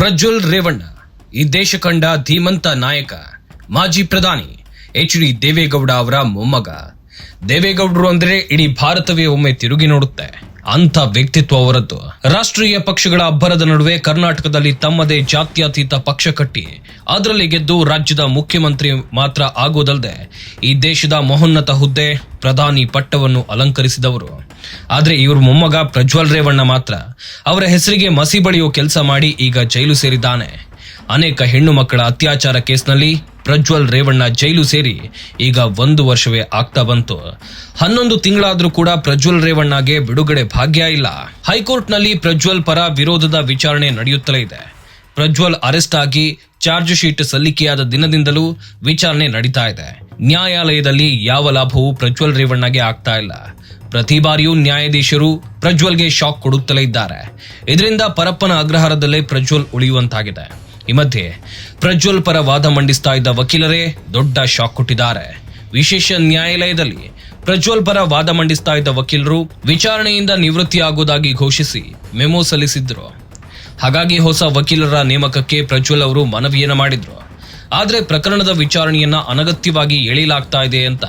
ಪ್ರಜ್ವಲ್ ರೇವಣ್ಣ, ಈ ದೇಶ ಕಂಡ ಧೀಮಂತ ನಾಯಕ, ಮಾಜಿ ಪ್ರಧಾನಿ ಎಚ್ ಡಿ ದೇವೇಗೌಡ ಅವರ ಮೊಮ್ಮಗ. ದೇವೇಗೌಡರು ಅಂದ್ರೆ ಇಡೀ ಭಾರತವೇ ಒಮ್ಮೆ ತಿರುಗಿ ನೋಡುತ್ತೆ. ಅಂಥ ವ್ಯಕ್ತಿತ್ವ ಅವರದ್ದು. ರಾಷ್ಟ್ರೀಯ ಪಕ್ಷಗಳ ಅಬ್ಬರದ ನಡುವೆ ಕರ್ನಾಟಕದಲ್ಲಿ ತಮ್ಮದೇ ಜಾತ್ಯತೀತ ಪಕ್ಷ ಕಟ್ಟಿ, ಅದರಲ್ಲಿ ಗೆದ್ದು ರಾಜ್ಯದ ಮುಖ್ಯಮಂತ್ರಿ ಮಾತ್ರ ಆಗೋದಲ್ಲದೆ ಈ ದೇಶದ ಮಹೋನ್ನತ ಹುದ್ದೆ ಪ್ರಧಾನಿ ಪಟ್ಟವನ್ನು ಅಲಂಕರಿಸಿದವರು. ಆದ್ರೆ ಇವ್ರ ಮೊಮ್ಮಗ ಪ್ರಜ್ವಲ್ ರೇವಣ್ಣ ಮಾತ್ರ ಅವರ ಹೆಸರಿಗೆ ಮಸಿ ಬಳಿಯೋ ಕೆಲಸ ಮಾಡಿ ಈಗ ಜೈಲು ಸೇರಿದ್ದಾನೆ. ಅನೇಕ ಹೆಣ್ಣು ಮಕ್ಕಳ ಅತ್ಯಾಚಾರ ಕೇಸ್ನಲ್ಲಿ ಪ್ರಜ್ವಲ್ ರೇವಣ್ಣ ಜೈಲು ಸೇರಿ ಈಗ ಒಂದು ವರ್ಷವೇ ಆಗ್ತಾ ಬಂತು. ಹನ್ನೊಂದು ತಿಂಗಳಾದ್ರೂ ಕೂಡ ಪ್ರಜ್ವಲ್ ರೇವಣ್ಣಗೆ ಬಿಡುಗಡೆ ಭಾಗ್ಯ ಇಲ್ಲ. ಹೈಕೋರ್ಟ್ನಲ್ಲಿ ಪ್ರಜ್ವಲ್ ಪರ ವಿರೋಧದ ವಿಚಾರಣೆ ನಡೆಯುತ್ತಲೇ ಇದೆ. ಪ್ರಜ್ವಲ್ ಅರೆಸ್ಟ್ ಆಗಿ ಚಾರ್ಜ್ ಶೀಟ್ ಸಲ್ಲಿಕೆಯಾದ ದಿನದಿಂದಲೂ ವಿಚಾರಣೆ ನಡೀತಾ ಇದೆ. ನ್ಯಾಯಾಲಯದಲ್ಲಿ ಯಾವ ಲಾಭವೂ ಪ್ರಜ್ವಲ್ ರೇವಣ್ಣಗೆ ಆಗ್ತಾ ಇಲ್ಲ. ಪ್ರತಿ ಬಾರಿಯೂ ನ್ಯಾಯಾಧೀಶರು ಪ್ರಜ್ವಲ್ಗೆ ಶಾಕ್ ಕೊಡುತ್ತಲೇ ಇದ್ದಾರೆ. ಇದರಿಂದ ಪರಪ್ಪನ ಅಗ್ರಹಾರದಲ್ಲೇ ಪ್ರಜ್ವಲ್ ಉಳಿಯುವಂತಾಗಿದೆ. ಈ ಮಧ್ಯೆ ಪ್ರಜ್ವಲ್ ಪರ ವಾದ ಮಂಡಿಸ್ತಾ ಇದ್ದ ವಕೀಲರೇ ದೊಡ್ಡ ಶಾಕ್ ಕೊಟ್ಟಿದ್ದಾರೆ. ವಿಶೇಷ ನ್ಯಾಯಾಲಯದಲ್ಲಿ ಪ್ರಜ್ವಲ್ ಪರ ವಾದ ಮಂಡಿಸ್ತಾ ಇದ್ದ ವಕೀಲರು ವಿಚಾರಣೆಯಿಂದ ನಿವೃತ್ತಿಯಾಗುವುದಾಗಿ ಘೋಷಿಸಿ ಮೆಮೊ ಸಲ್ಲಿಸಿದ್ರು. ಹಾಗಾಗಿ ಹೊಸ ವಕೀಲರ ನೇಮಕಕ್ಕೆ ಪ್ರಜ್ವಲ್ ಅವರು ಮನವಿಯನ್ನು ಮಾಡಿದ್ರು. ಆದರೆ ಪ್ರಕರಣದ ವಿಚಾರಣೆಯನ್ನ ಅನಗತ್ಯವಾಗಿ ಎಳೆಯಲಾಗ್ತಾ ಇದೆ ಅಂತ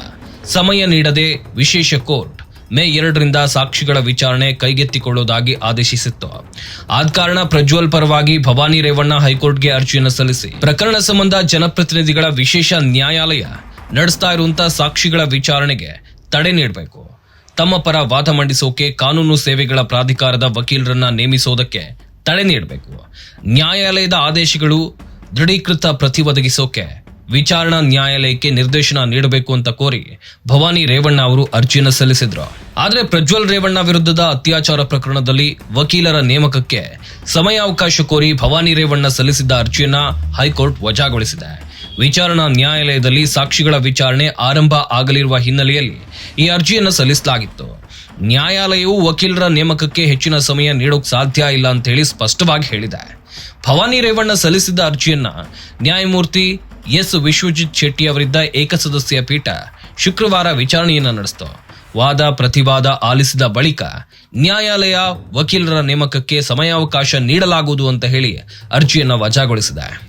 ಸಮಯ ನೀಡದೆ ವಿಶೇಷ ಕೋರ್ಟ್ ಮೇ ಎರಡರಿಂದ ಸಾಕ್ಷಿಗಳ ವಿಚಾರಣೆ ಕೈಗೆತ್ತಿಕೊಳ್ಳುವುದಾಗಿ ಆದೇಶಿಸಿತ್ತು. ಆದ ಕಾರಣ ಪ್ರಜ್ವಲ್ ಪರವಾಗಿ ಭವಾನಿ ರೇವಣ್ಣ ಹೈಕೋರ್ಟ್ಗೆ ಅರ್ಜಿಯನ್ನು ಸಲ್ಲಿಸಿ. ಪ್ರಕರಣ ಸಂಬಂಧ ಜನಪ್ರತಿನಿಧಿಗಳ ವಿಶೇಷ ನ್ಯಾಯಾಲಯ ನಡೆಸ್ತಾ ಇರುವಂತಹ ಸಾಕ್ಷಿಗಳ ವಿಚಾರಣೆಗೆ ತಡೆ ನೀಡಬೇಕು. ತಮ್ಮ ಪರ ವಾದ ಮಂಡಿಸೋಕೆ ಕಾನೂನು ಸೇವೆಗಳ ಪ್ರಾಧಿಕಾರದ ವಕೀಲರನ್ನ ನೇಮಿಸೋದಕ್ಕೆ ತಡೆ ನೀಡಬೇಕು. ನ್ಯಾಯಾಲಯದ ಆದೇಶಗಳು ದೃಢೀಕೃತ ಪ್ರತಿ ಒದಗಿಸೋಕೆ ವಿಚಾರಣಾ ನ್ಯಾಯಾಲಯಕ್ಕೆ ನಿರ್ದೇಶನ ನೀಡಬೇಕು ಅಂತ ಕೋರಿ ಭವಾನಿ ರೇವಣ್ಣ ಅವರು ಅರ್ಜಿಯನ್ನು ಸಲ್ಲಿಸಿದ್ರು. ಆದ್ರೆ ಪ್ರಜ್ವಲ್ ರೇವಣ್ಣ ವಿರುದ್ಧದ ಅತ್ಯಾಚಾರ ಪ್ರಕರಣದಲ್ಲಿ ವಕೀಲರ ನೇಮಕಕ್ಕೆ ಸಮಯಾವಕಾಶ ಕೋರಿ ಭವಾನಿ ರೇವಣ್ಣ ಸಲ್ಲಿಸಿದ್ದ ಅರ್ಜಿಯನ್ನ ಹೈಕೋರ್ಟ್ ವಜಾಗೊಳಿಸಿದೆ. ವಿಚಾರಣಾ ನ್ಯಾಯಾಲಯದಲ್ಲಿ ಸಾಕ್ಷಿಗಳ ವಿಚಾರಣೆ ಆರಂಭ ಆಗಲಿರುವ ಹಿನ್ನೆಲೆಯಲ್ಲಿ ಈ ಅರ್ಜಿಯನ್ನು ಸಲ್ಲಿಸಲಾಗಿತ್ತು. ನ್ಯಾಯಾಲಯವು ವಕೀಲರ ನೇಮಕಕ್ಕೆ ಹೆಚ್ಚಿನ ಸಮಯ ನೀಡೋಕ್ ಸಾಧ್ಯ ಇಲ್ಲ ಅಂತ ಹೇಳಿ ಸ್ಪಷ್ಟವಾಗಿ ಹೇಳಿದೆ. ಭವಾನಿ ರೇವಣ್ಣ ಸಲ್ಲಿಸಿದ್ದ ಅರ್ಜಿಯನ್ನ ನ್ಯಾಯಮೂರ್ತಿ ಎಸ್ ವಿಶ್ವಜಿತ್ ಶೆಟ್ಟಿ ಅವರಿದ್ದ ಏಕಸದಸ್ಯ ಪೀಠ ಶುಕ್ರವಾರ ವಿಚಾರಣೆಯನ್ನ ನಡೆಸಿತು. ವಾದ ಪ್ರತಿವಾದ ಆಲಿಸಿದ ಬಳಿಕ ನ್ಯಾಯಾಲಯ ವಕೀಲರ ನೇಮಕಕ್ಕೆ ಸಮಯಾವಕಾಶ ನೀಡಲಾಗುವುದು ಅಂತ ಹೇಳಿ ಅರ್ಜಿಯನ್ನು ವಜಾಗೊಳಿಸಿದೆ.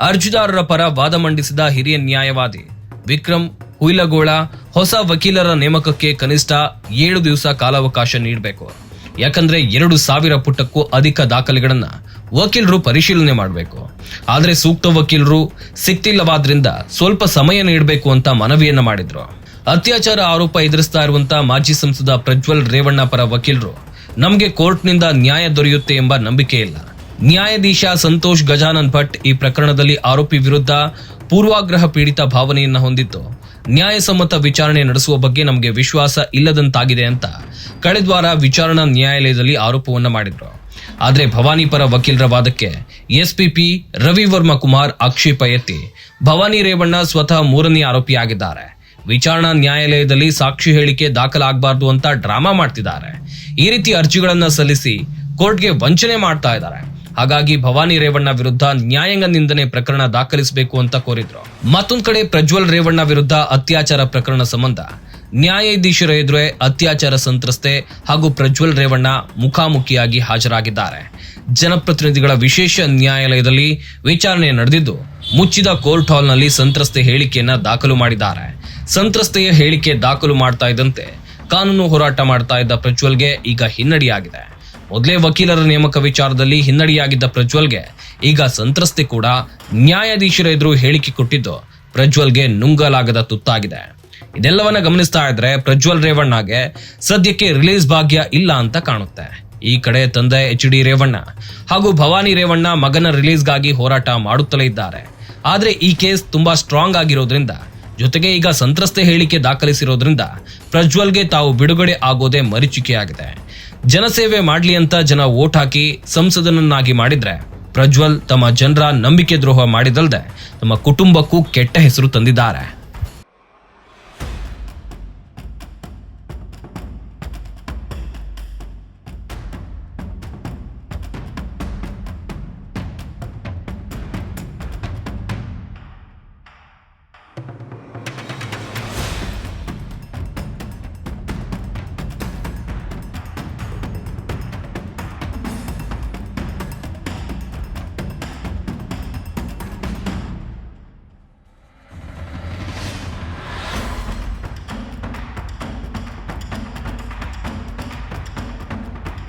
ಅರ್ಜಿದಾರರ ಪರ ವಾದ ಮಂಡಿಸಿದ ಹಿರಿಯ ನ್ಯಾಯವಾದಿ ವಿಕ್ರಮ್ ಹುಯ್ಲಗೋಳ ಹೊಸ ವಕೀಲರ ನೇಮಕಕ್ಕೆ ಕನಿಷ್ಠ ಏಳು ದಿವಸ ಕಾಲಾವಕಾಶ ನೀಡಬೇಕು. ಯಾಕಂದ್ರೆ ಎರಡು ಸಾವಿರ ಪುಟಕ್ಕೂ ಅಧಿಕ ದಾಖಲೆಗಳನ್ನ ವಕೀಲರು ಪರಿಶೀಲನೆ ಮಾಡಬೇಕು. ಆದ್ರೆ ಸೂಕ್ತ ವಕೀಲರು ಸಿಕ್ತಿಲ್ಲವಾದ್ರಿಂದ ಸ್ವಲ್ಪ ಸಮಯ ನೀಡಬೇಕು ಅಂತ ಮನವಿಯನ್ನ ಮಾಡಿದ್ರು. ಅತ್ಯಾಚಾರ ಆರೋಪ ಎದುರಿಸ್ತಾ ಇರುವಂತ ಮಾಜಿ ಸಂಸದ ಪ್ರಜ್ವಲ್ ರೇವಣ್ಣ ಪರ ವಕೀಲರು, ನಮಗೆ ಕೋರ್ಟ್ನಿಂದ ನ್ಯಾಯ ದೊರೆಯುತ್ತೆ ಎಂಬ ನಂಬಿಕೆ ಇಲ್ಲ. ನ್ಯಾಯಾಧೀಶ ಸಂತೋಷ್ ಗಜಾನನ್ ಭಟ್ ಈ ಪ್ರಕರಣದಲ್ಲಿ ಆರೋಪಿ ವಿರುದ್ಧ ಪೂರ್ವಾಗ್ರಹ ಪೀಡಿತ ಭಾವನೆಯನ್ನ ಹೊಂದಿದ್ದು ನ್ಯಾಯಸಮ್ಮತ ವಿಚಾರಣೆ ನಡೆಸುವ ಬಗ್ಗೆ ನಮಗೆ ವಿಶ್ವಾಸ ಇಲ್ಲದಂತಾಗಿದೆ ಅಂತ ಕಳೆದ ವಾರ ವಿಚಾರಣಾ ನ್ಯಾಯಾಲಯದಲ್ಲಿ ಆರೋಪವನ್ನ ಮಾಡಿದ್ರು. ಆದರೆ ಭವಾನಿ ಪರ ವಕೀಲರ ವಾದಕ್ಕೆ ಎಸ್ಪಿಪಿ ರವಿವರ್ಮ ಕುಮಾರ್ ಆಕ್ಷೇಪ ಎತ್ತಿ ಭವಾನಿ ರೇವಣ್ಣ ಸ್ವತಃ ಮೂರನೇ ಆರೋಪಿಯಾಗಿದ್ದಾರೆ. ವಿಚಾರಣಾ ನ್ಯಾಯಾಲಯದಲ್ಲಿ ಸಾಕ್ಷಿ ಹೇಳಿಕೆ ದಾಖಲಾಗಬಾರ್ದು ಅಂತ ಡ್ರಾಮಾ ಮಾಡ್ತಿದ್ದಾರೆ. ಈ ರೀತಿ ಅರ್ಜಿಗಳನ್ನ ಸಲ್ಲಿಸಿ ಕೋರ್ಟ್ಗೆ ವಂಚನೆ ಮಾಡ್ತಾ ಇದ್ದಾರೆ. ಹಾಗಾಗಿ ಭವಾನಿ ರೇವಣ್ಣ ವಿರುದ್ಧ ನ್ಯಾಯಾಂಗ ನಿಂದನೆ ಪ್ರಕರಣ ದಾಖಲಿಸಬೇಕು ಅಂತ ಕೋರಿದ್ರು. ಮತ್ತೊಂದು ಕಡೆ ಪ್ರಜ್ವಲ್ ರೇವಣ್ಣ ವಿರುದ್ಧ ಅತ್ಯಾಚಾರ ಪ್ರಕರಣ ಸಂಬಂಧ ನ್ಯಾಯಾಧೀಶರ ಎದುರೇ ಅತ್ಯಾಚಾರ ಸಂತ್ರಸ್ತೆ ಹಾಗೂ ಪ್ರಜ್ವಲ್ ರೇವಣ್ಣ ಮುಖಾಮುಖಿಯಾಗಿ ಹಾಜರಾಗಿದ್ದಾರೆ. ಜನಪ್ರತಿನಿಧಿಗಳ ವಿಶೇಷ ನ್ಯಾಯಾಲಯದಲ್ಲಿ ವಿಚಾರಣೆ ನಡೆದಿದ್ದು ಮುಚ್ಚಿದ ಕೋರ್ಟ್ ಹಾಲ್ನಲ್ಲಿ ಸಂತ್ರಸ್ತೆ ಹೇಳಿಕೆಯನ್ನ ದಾಖಲು ಮಾಡಿದ್ದಾರೆ. ಸಂತ್ರಸ್ತೆಯ ಹೇಳಿಕೆ ದಾಖಲು ಮಾಡ್ತಾ ಇದ್ದಂತೆ ಕಾನೂನು ಹೋರಾಟ ಮಾಡ್ತಾ ಇದ್ದ ಪ್ರಜ್ವಲ್ಗೆ ಈಗ ಹಿನ್ನಡೆಯಾಗಿದೆ. ಮೊದಲೇ ವಕೀಲರ ನೇಮಕ ವಿಚಾರದಲ್ಲಿ ಹಿನ್ನಡೆಯಾಗಿದ್ದ ಪ್ರಜ್ವಲ್ಗೆ ಈಗ ಸಂತ್ರಸ್ತೆ ಕೂಡ ನ್ಯಾಯಾಧೀಶರ ಎದುರು ಹೇಳಿಕೆ ಕೊಟ್ಟಿದ್ದು ಪ್ರಜ್ವಲ್ಗೆ ನುಂಗಲಾಗದ ತುತ್ತಾಗಿದೆ. ಇದೆಲ್ಲವನ್ನ ಗಮನಿಸ್ತಾ ಇದ್ರೆ ಪ್ರಜ್ವಲ್ ರೇವಣ್ಣಗೆ ಸದ್ಯಕ್ಕೆ ರಿಲೀಸ್ ಭಾಗ್ಯ ಇಲ್ಲ ಅಂತ ಕಾಣುತ್ತೆ. ಈ ಕಡೆ ತಂದೆ ಎಚ್ ಡಿ ರೇವಣ್ಣ ಹಾಗೂ ಭವಾನಿ ರೇವಣ್ಣ ಮಗನ ರಿಲೀಸ್ಗಾಗಿ ಹೋರಾಟ ಮಾಡುತ್ತಲೇ ಇದ್ದಾರೆ. ಆದರೆ ಈ ಕೇಸ್ ತುಂಬಾ ಸ್ಟ್ರಾಂಗ್ ಆಗಿರೋದ್ರಿಂದ ಜೊತೆಗೆ ಈಗ ಸಂತ್ರಸ್ತೆ ಹೇಳಿಕೆ ದಾಖಲಿಸಿರೋದ್ರಿಂದ ಪ್ರಜ್ವಲ್ಗೆ ತಾವು ಬಿಡುಗಡೆ ಆಗೋದೇ ಮರೀಚಿಕೆಯಾಗಿದೆ. ಜನಸೇವೆ ಮಾಡ್ಲಿ ಅಂತ ಜನ ಓಟ್ ಹಾಕಿ ಸಂಸದನನ್ನಾಗಿ ಮಾಡಿದ್ರೆ ಪ್ರಜ್ವಲ್ ತಮ್ಮ ಜನರ ನಂಬಿಕೆ ದ್ರೋಹ ಮಾಡಿದಲ್ದೆ ತಮ್ಮ ಕುಟುಂಬಕ್ಕೂ ಕೆಟ್ಟ ಹೆಸರು ತಂದಿದ್ದಾರೆ.